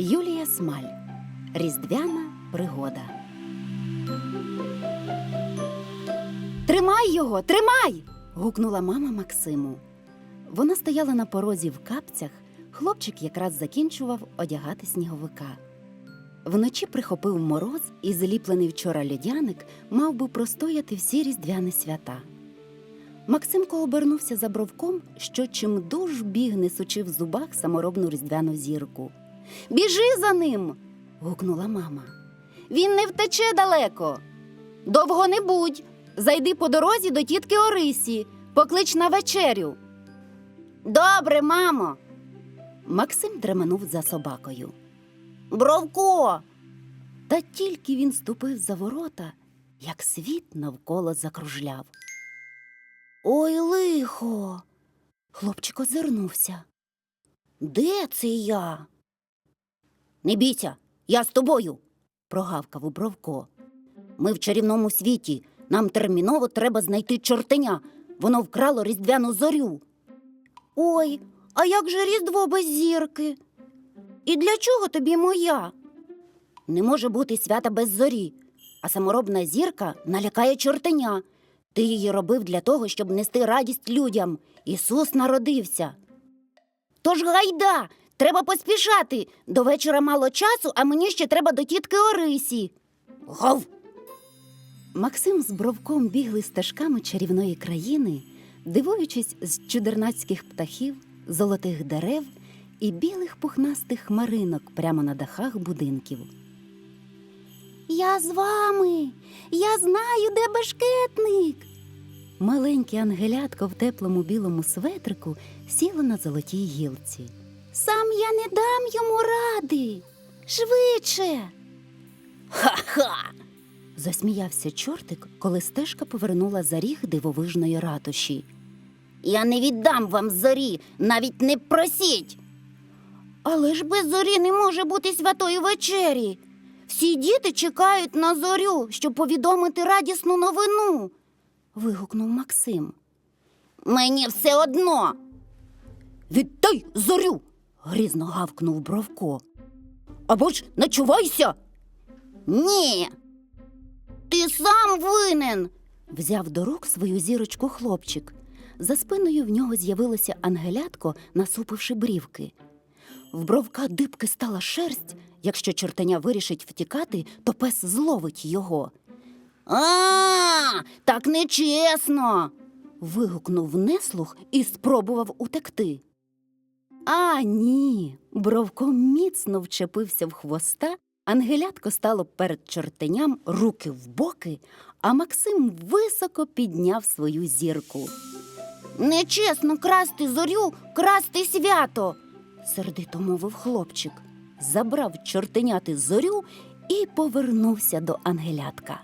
Юлія Смаль. Різдвяна пригода. Тримай його, тримай. гукнула мама Максиму. Вона стояла на порозі в капцях. Хлопчик якраз закінчував одягати сніговика. Вночі прихопив мороз і зліплений вчора льодяник мав би простояти всі різдвяні свята. Максимко обернувся за бровком, що чимдуж біг, несучи в зубах саморобну різдвяну зірку. Біжи за ним. гукнула мама. Він не втече далеко. Довго не будь. Зайди по дорозі до тітки Орисі, поклич на вечерю. Добре, мамо. Максим дременув за собакою. Бровко. Та тільки він ступив за ворота, як світ навколо закружляв. Ой, лихо. Хлопчик озирнувся. Де це я? Не бійся, я з тобою, прогавкав у Бровко. Ми в чарівному світі. Нам терміново треба знайти чортеня. Воно вкрало різдвяну зорю. Ой, а як же різдво без зірки? І для чого тобі моя? Не може бути свята без зорі, а саморобна зірка налякає чортеня. Ти її робив для того, щоб нести радість людям. Ісус народився. Тож гайда, треба поспішати. До вечора мало часу, а мені ще треба до тітки Орисі. Гав. Максим з бровком бігли стежками чарівної країни, дивуючись з чудернацьких птахів, золотих дерев і білих пухнастих хмаринок прямо на дахах будинків. Я з вами. Я знаю, де бешкетник. Маленьке ангелятко в теплому білому светрику сіло на золотій гілці. Сам я не дам йому ради. Швидше. Ха-ха. засміявся чортик, коли стежка повернула за ріг дивовижної ратуші. Я не віддам вам зорі, навіть не просіть. Але ж без зорі не може бути святої вечері. Всі діти чекають на зорю, щоб повідомити радісну новину. вигукнув Максим. Мені все одно. Віддай зорю. Грізно гавкнув Бровко. Або ж начувайся. Ні. Ти сам винен. взяв до рук свою зірочку хлопчик. За спиною в нього з'явилося ангелятко, насупивши брівки. В бровка дибки стала шерсть. Якщо чортеня вирішить втікати, то пес зловить його. А, так нечесно. вигукнув неслух і спробував утекти. А ні. Бровко міцно вчепився в хвоста, ангелятко стало перед чортеням руки в боки, а Максим високо підняв свою зірку. Нечесно красти зорю, красти свято, сердито мовив хлопчик, забрав чортеняти зорю і повернувся до ангелятка.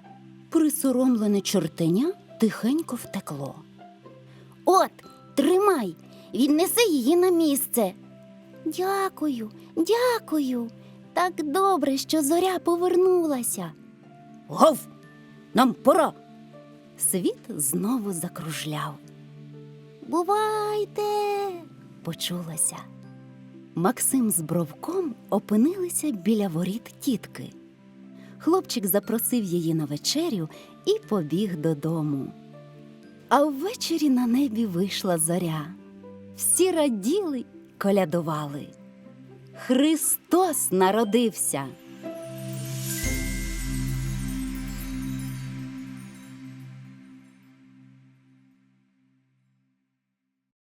Присоромлене чортеня тихенько втекло. От, тримай, віднеси її на місце. Дякую, дякую. Так добре, що зоря повернулася. Гов, нам пора. Світ знову закружляв. Бувайте, почулося. Максим з бровком опинилися біля воріт тітки. Хлопчик запросив її на вечерю і побіг додому. А ввечері на небі вийшла зоря. Всі раділи, колядували. Христос народився.